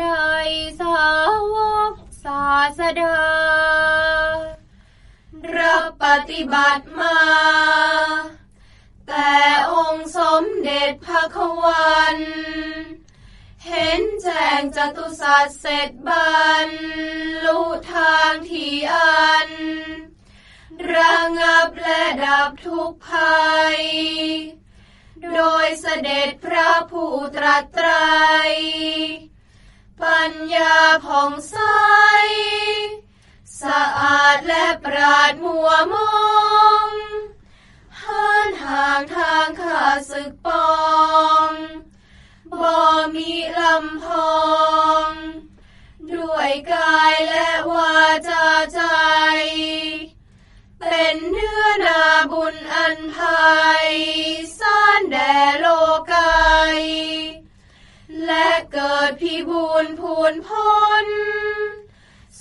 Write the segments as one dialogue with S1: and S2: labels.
S1: ใดสาวกศาสดา รับปฏิบัติมา แต่องค์สมเด็จพระควันเห็นแจ้งจตุสัจเสร็จบันลุทางที่อัน ระงับและดับทุกภัย โดยเสด็จพระผู้ตรัสไตร ปัญญาผ่องใส สะอาดและปราดมัวมองหันห่างทางข้าศึกปองบ่มีลำพอง ด้วยกายและวาจาใจ เป็นเนื้อนาบุญอันภัย ซ่านแด่โลก เกิดพิบูลพูนพ้น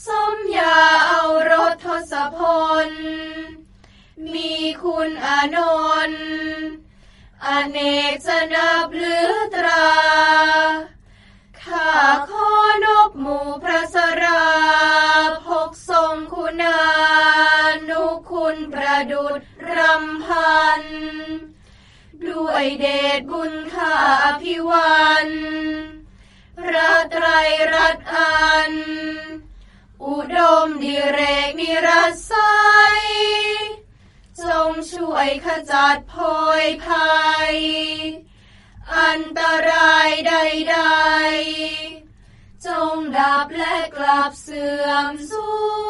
S1: สมยาเอารถทศพล มีคุณอานนท์อเนกจะนับเหลือตราข้าขอนบหมู่พระสราพกทรงคุณานุคุณประดุจรำพัน ด้วยเดชบุญข้าอภิวัน ระไตรรัตน์อัน อุดมดิเรกนิรัสไซจงช่วยขจัดโพยภัย อันตรายใด ๆ จงดับและกลับเสื่อมสูญ